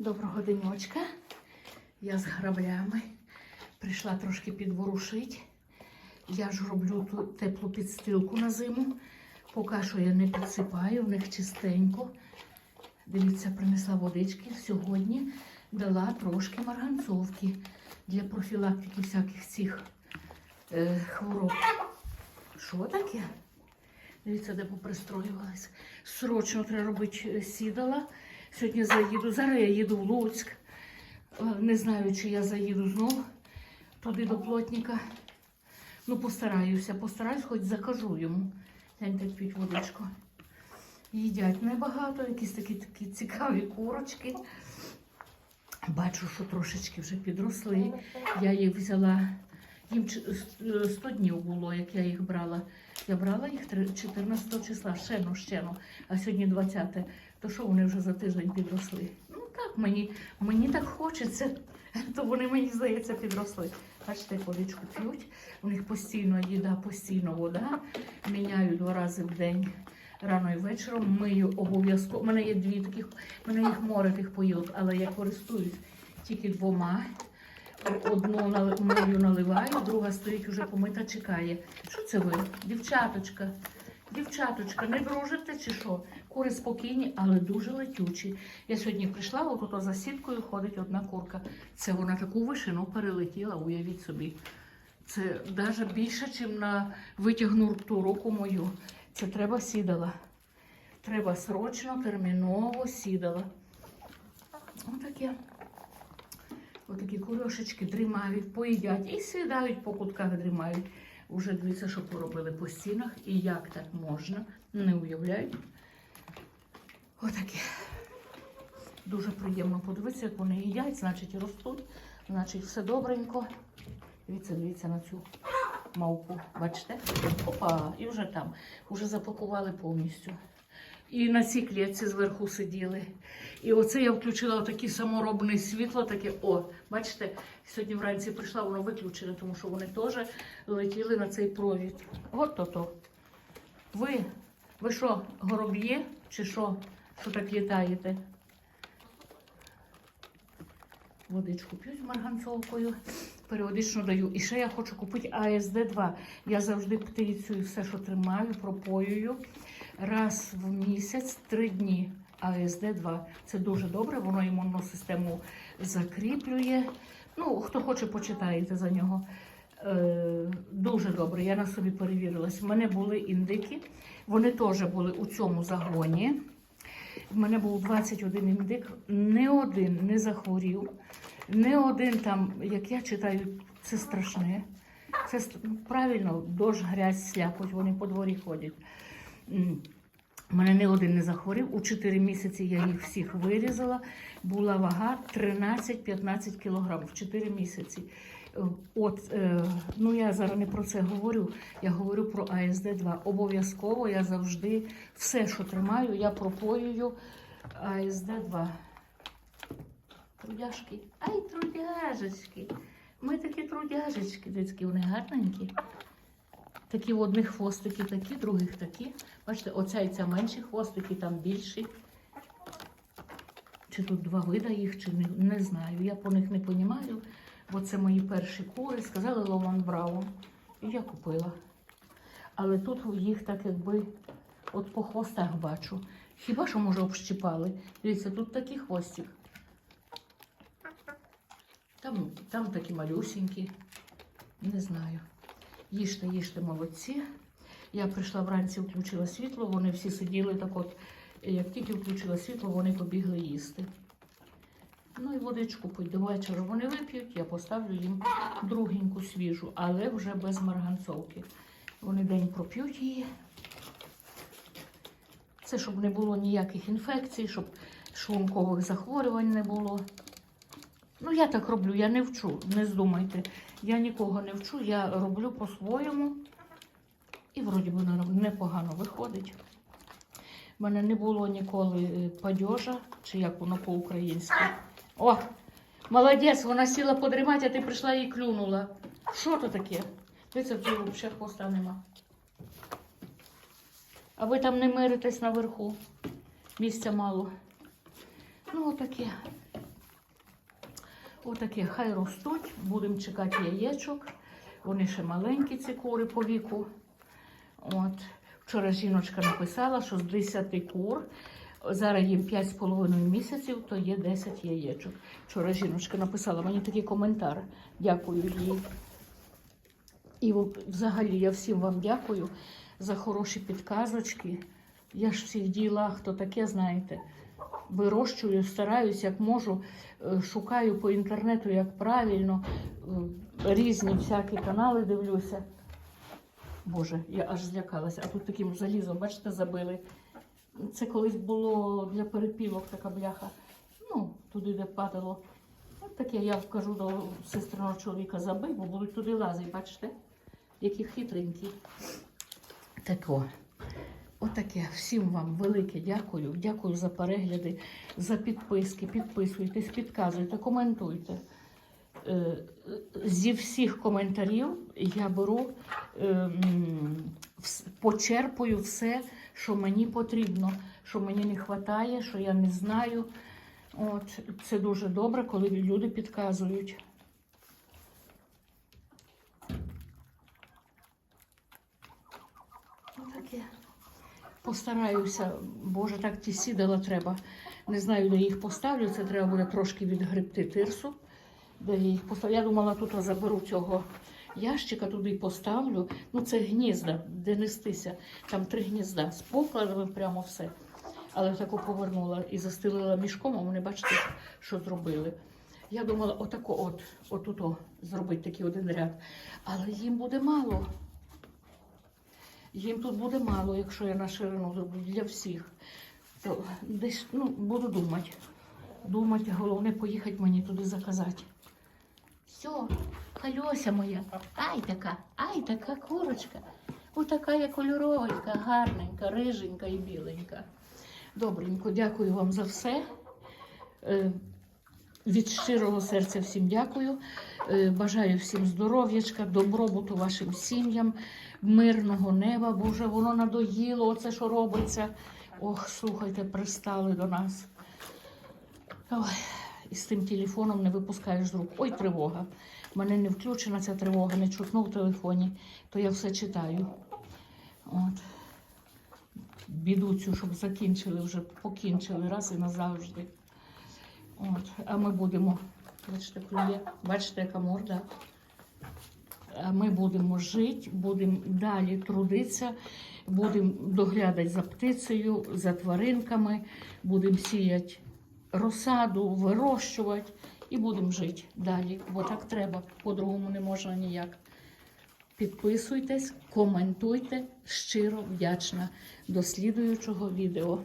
Доброго денечка. Я з граблями. Прийшла трошки підворушить. Я ж роблю ту теплу підстилку на зиму. Поки що я не підсипаю, в них чистенько. Дивіться, принесла водички. Сьогодні дала трошки марганцовки для профілактики всяких цих е, хвороб. Що таке? Дивіться, де попристроювалась. Срочно треба робити е, сідала. Сьогодні заїду. Зараз я їду в Луцьк. Е, Не знаю, чи я заїду знову туди до плотника. Ну, постараюся, постараюсь, хоч закажу йому. Гляньте, п'ють водичку. Їдять небагато, якісь такі, такі цікаві курочки. Бачу, що трошечки вже підросли. Я їх взяла. Їм е, 100 днів було, як я їх брала. Я брала їх три- 14 числа, щено, щено, а сьогодні 20. То що вони вже за тиждень підросли? Ну так, мені, мені так хочеться, то вони, мені здається, підросли. Бачите, водичку п'ють. У них постійно їда, постійно вода. Міняю два рази в день. Рано і вечором мию обов'язково. У мене є дві таких, у мене їх море тих поїлок, але я користуюсь тільки двома. Одну мию наливаю, друга стоїть уже помита, чекає. Що це ви? Дівчаточка, дівчаточка, не дружите чи що? Кури спокійні, але дуже летючі. Я сьогодні прийшла, отут за сіткою ходить одна курка. Це вона таку вишину перелетіла, уявіть собі. Це навіть більше, ніж на витягнуту руку мою. Це треба сідала. Треба срочно, терміново сідала. Отаке. Отакі курьошечки дрімають, поїдять і сідають по кутках дрімають. Уже дивіться, що поробили по стінах і як так можна, не уявляють. Отаке. Дуже приємно подивитися, як вони їдять, значить ростуть, значить все добренько. Дивіться, дивіться на цю мавку. Бачите? Опа, і вже там. Вже запакували повністю. І на цій клітці зверху сиділи. І оце я включила отаке саморобне світло, таке, о, бачите, сьогодні вранці прийшла, воно виключене, тому що вони теж летіли на цей провід. От то то. Ви, ви що, гороб'є чи що? Що так літаєте? Водичку п'ють марганцовкою, періодично даю. І ще я хочу купити АСД-2. Я завжди птицю і все, що тримаю, пропоюю раз в місяць, три дні. АСД-2. Це дуже добре, воно імунну систему закріплює. Ну, хто хоче, почитаєте за нього. Е, дуже добре, я на собі перевірилась. У мене були індики, вони теж були у цьому загоні. В мене був 21 індик, не один не захворів, не один там, як я читаю, це страшне. Це правильно, дощ, грязь, слякоть, вони по дворі ходять. У мене не один не захворів. У 4 місяці я їх всіх вирізала. Була вага 13-15 кілограм в 4 місяці. Е, От, е, ну я зараз не про це говорю. Я говорю про АСД-2. Обов'язково я завжди все, що тримаю, я пропоюю АСД-2. Трудяшки. Ай, трудяжечки. Ми такі трудяжечки, дитські, вони гарненькі. Такі в одних хвостики такі, других такі. Бачите, оця і ця менші хвостики, там більші. Чи тут два вида їх, чи не, не знаю. Я по них не розумію, бо це мої перші кури. Сказали Ломан Браун. І я купила. Але тут їх так якби от по хвостах бачу. Хіба що, може, общипали? Дивіться, тут такий хвостик. Там, там такі малюсенькі. Не знаю. Їжте, їжте, молодці. Я прийшла вранці, включила світло, вони всі сиділи так от. Як тільки включила світло, вони побігли їсти. Ну і водичку пить до вечора вони вип'ють, я поставлю їм другеньку свіжу, але вже без марганцовки. Вони день проп'ють її. Це щоб не було ніяких інфекцій, щоб шлункових захворювань не було. Ну, я так роблю, я не вчу, не здумайте. Я нікого не вчу, я роблю по-своєму. І вроді би непогано виходить. У мене не було ніколи е, падьожа, чи як воно по-українськи. О, молодець, вона сіла подрімати, а ти прийшла і клюнула. Що то таке? Дивіться, взагалі хвоста нема. А ви там не миритесь наверху. Місця мало. Ну, отаке. Отакі хай ростуть, будемо чекати яєчок. Вони ще маленькі, ці кури по віку. От. Вчора жіночка написала, що з 10 кур, зараз їм 5,5 місяців, то є 10 яєчок. Вчора жіночка написала мені такий коментар. Дякую їй. І взагалі я всім вам дякую за хороші підказочки. Я ж в цих ділах, то таке, знаєте, вирощую, стараюсь, як можу, е, шукаю по інтернету, як правильно, е, різні всякі канали дивлюся. Боже, я аж злякалася. А тут таким залізом, бачите, забили. Це колись було для перепілок така бляха. Ну, туди, де падало. От таке я вкажу до сестриного чоловіка забив, бо будуть туди лазити, бачите? Які хитренькі. Тако. Отаке. Всім вам велике дякую. Дякую за перегляди, за підписки. Підписуйтесь, підказуйте, коментуйте. Е, Зі всіх коментарів я беру, ем, почерпую все, що мені потрібно, що мені не вистачає, що я не знаю. От, це дуже добре, коли люди підказують. Отаке. Постараюся, боже, так ті сідала треба. Не знаю, де їх поставлю. Це треба буде трошки відгребти тирсу. Де їх поставлю. Я думала, тут заберу цього ящика, туди поставлю. Ну, це гнізда, де нестися. Там три гнізда з покладами прямо все. Але таку повернула і застелила мішком, а вони бачите, що зробили. Я думала, отако от, отут зробити такий один ряд. Але їм буде мало. Їм тут буде мало, якщо я на ширину зроблю для всіх. То десь ну, буду думати. Думати, головне поїхати мені туди заказати. Все, Хальося моя. Ай така, ай така курочка. Отака я кольоровенька, гарненька, риженька і біленька. Добренько, дякую вам за все. Від щирого серця всім дякую. Е, Бажаю всім здоров'ячка, добробуту вашим сім'ям, мирного неба, бо вже воно надоїло, оце що робиться. Ох, слухайте, пристали до нас. Ой, і з тим телефоном не випускаєш з рук. Ой, тривога. У мене не включена ця тривога, не чутно в телефоні, то я все читаю. От. Біду цю, щоб закінчили, вже покінчили раз і назавжди. От. А ми будемо, бачите, клює, бачите, яка морда. А ми будемо жити, будемо далі трудитися, будемо доглядати за птицею, за тваринками, будемо сіяти розсаду, вирощувати і будемо жити далі. Бо так треба, по-другому не можна ніяк. Підписуйтесь, коментуйте, щиро вдячна. До слідуючого відео.